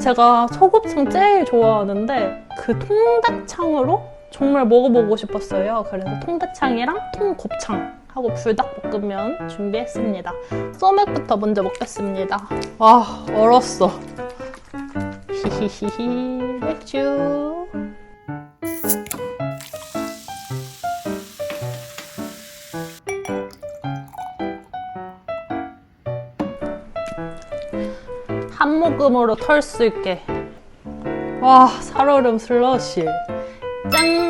제가 소곱창 제일 좋아하는데 그 통대창으로 정말 먹어보고 싶었어요. 그래서 통대창이랑 통곱창 하고 불닭볶음면 준비했습니다. 소맥부터 먼저 먹겠습니다. 와 얼었어. 히히히히 맥주. 한 모금으로 털 수 있게. 와, 살얼음 슬러시. 짠!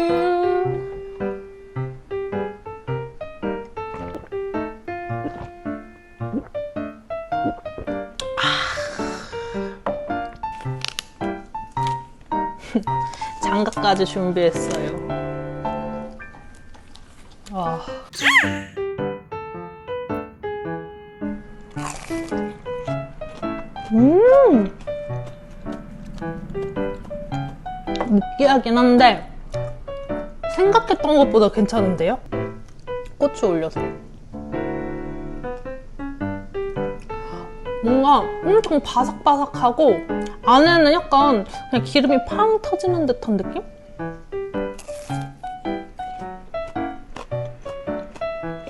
아. 장갑까지 준비했어요. 느끼하긴 한데 생각했던 것보다 괜찮은데요? 고추 올려서 뭔가 엄청 바삭바삭하고 안에는 약간 그냥 기름이 팡 터지는 듯한 느낌?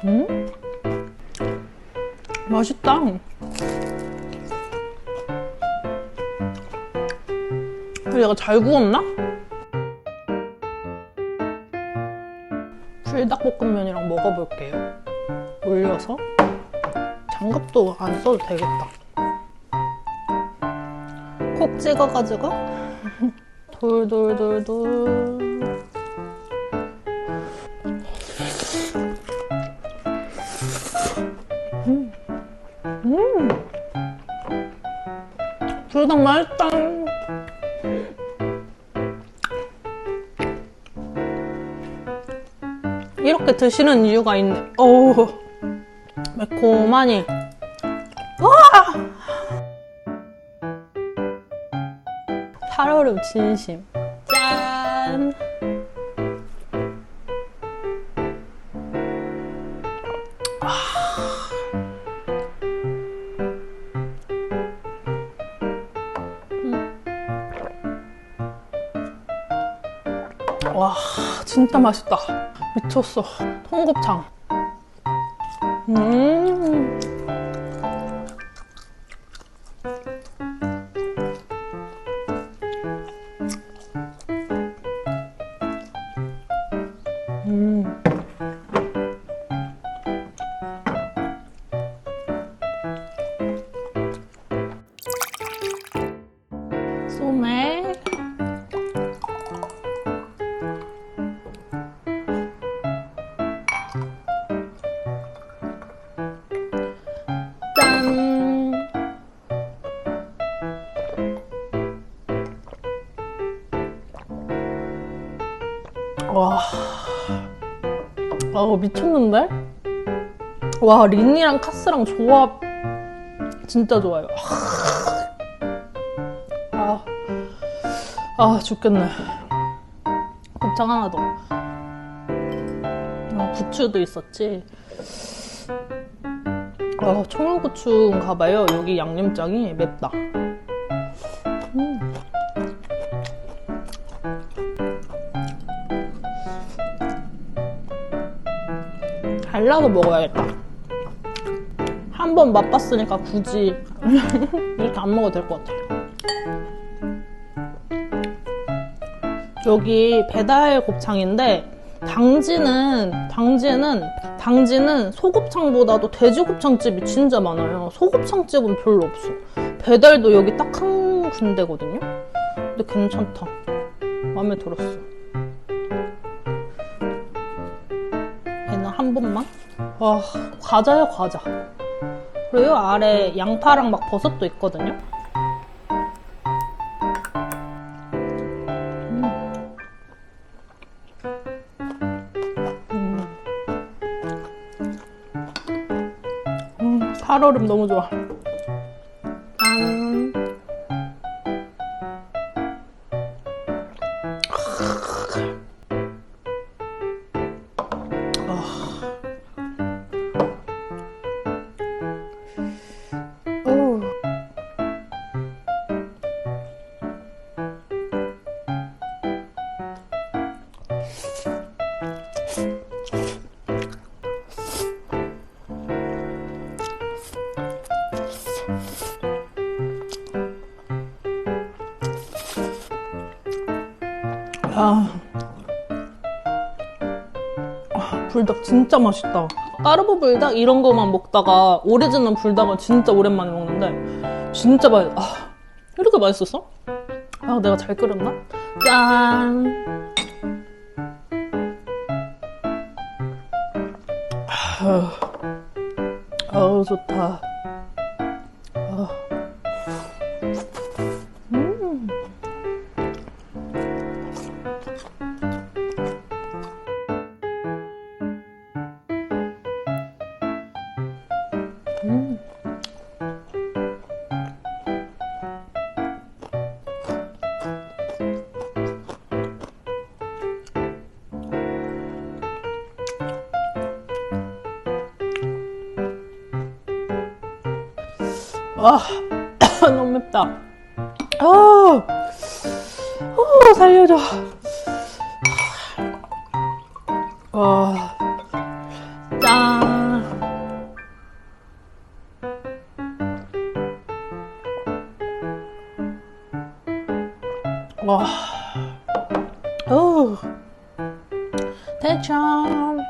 음? 맛있다. 얘가 잘 구웠나? 불닭볶음면이랑 먹어볼게요. 올려서. 장갑도 안 써도 되겠다. 콕 찍어가지고. 돌돌돌돌. 음. 음. 불닭 맛있다. 이렇게 드시는 이유가 있네. 오, 매콤하니. 와! 살얼음 진심. 짠! 와, 진짜 맛있다. 미쳤어. 통곱창. 음. 음. 와. 아, 미쳤는데? 와, 린이랑 카스랑 조합 진짜 좋아요. 아, 아 죽겠네. 곱창 하나 더. 아, 부추도 있었지. 아, 청양고추인가 봐요. 여기 양념장이 맵다. 잘라서 먹어야겠다. 한 번 맛봤으니까 굳이 이렇게 안 먹어도 될 것 같아. 여기 배달 곱창인데 당지는 당지는 당지는 소곱창보다도 돼지 곱창집이 진짜 많아요. 소곱창집은 별로 없어. 배달도 여기 딱 한 군데거든요. 근데 괜찮다. 마음에 들었어. 얘는 한 번만. 와 과자야 과자. 그리고 아래 양파랑 막 버섯도 있거든요. 음, 살얼음 너무 좋아. 아. 아, 불닭 진짜 맛있다. 까르보 불닭 이런 거만 먹다가 오리지널 불닭은 진짜 오랜만에 먹는데 진짜 맛. 아, 이렇게 맛있었어? 아, 내가 잘 끓였나? 짠. 아우, 아우 좋다. 아, 너무 맵다. 아, 어, 살려줘. 와, 짠. 와, 어, 대참.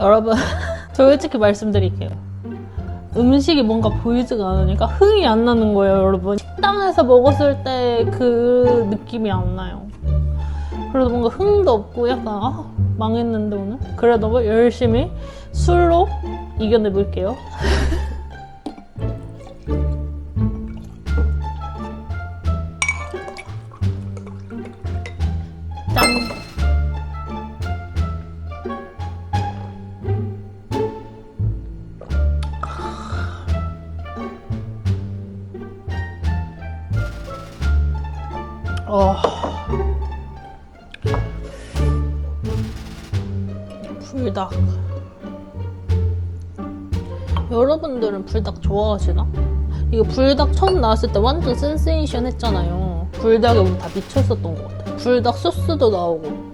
여러분 솔직히 말씀드릴게요. 음식이 뭔가 보이지가 않으니까 흥이 안 나는 거예요 여러분. 식당에서 먹었을 때 그 느낌이 안 나요. 그래도 뭔가 흥도 없고 약간 아 망했는데 오늘? 그래도 뭐 열심히 술로 이겨내 볼게요 어. 불닭. 여러분들은 불닭 좋아하시나? 이거 불닭 처음 나왔을 때 완전 센세이션 했잖아요. 불닭에 우리 다 미쳤었던 것 같아요. 불닭 소스도 나오고.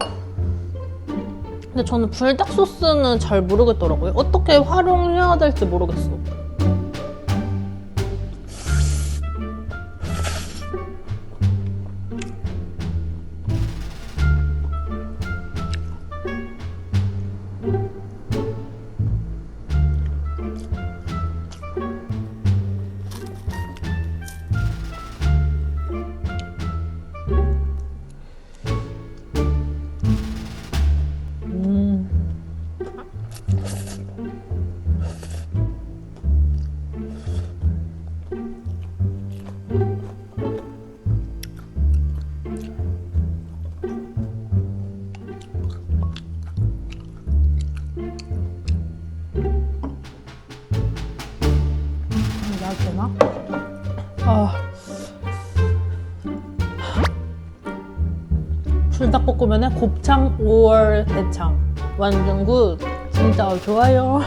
근데 저는 불닭 소스는 잘 모르겠더라고요. 어떻게 활용해야 될지 모르겠어. 불닭볶음면에 곱창 5월 대창. 완전 굿. 진짜 좋아요.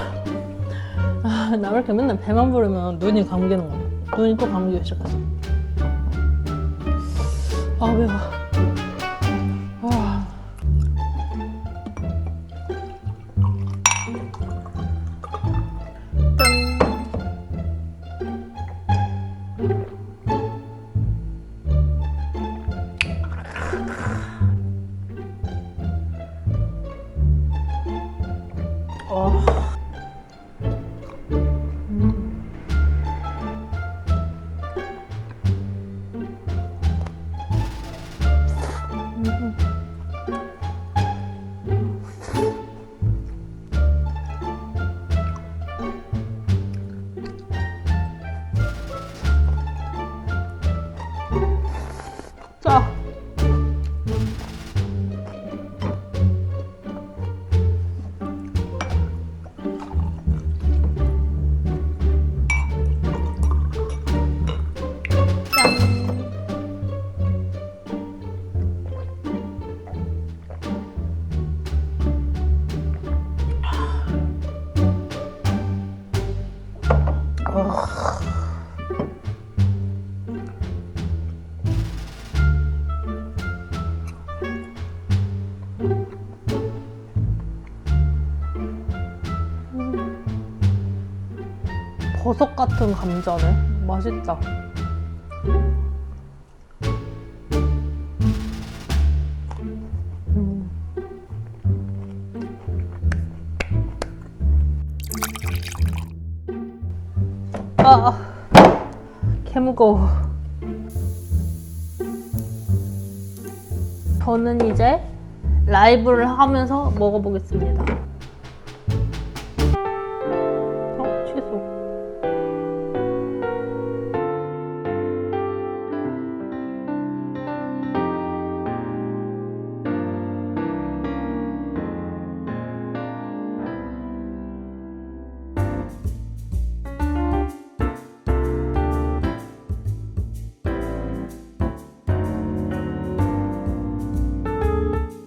아, 나 왜 이렇게 맨날 배만 부르면 눈이 감기는 거야 눈이 또 감기기 시작했어 아 매워 ہوں 버섯 같은 감자네. 맛있다. 음. 아, 개무거워. 저는 이제 라이브를 하면서 먹어보겠습니다.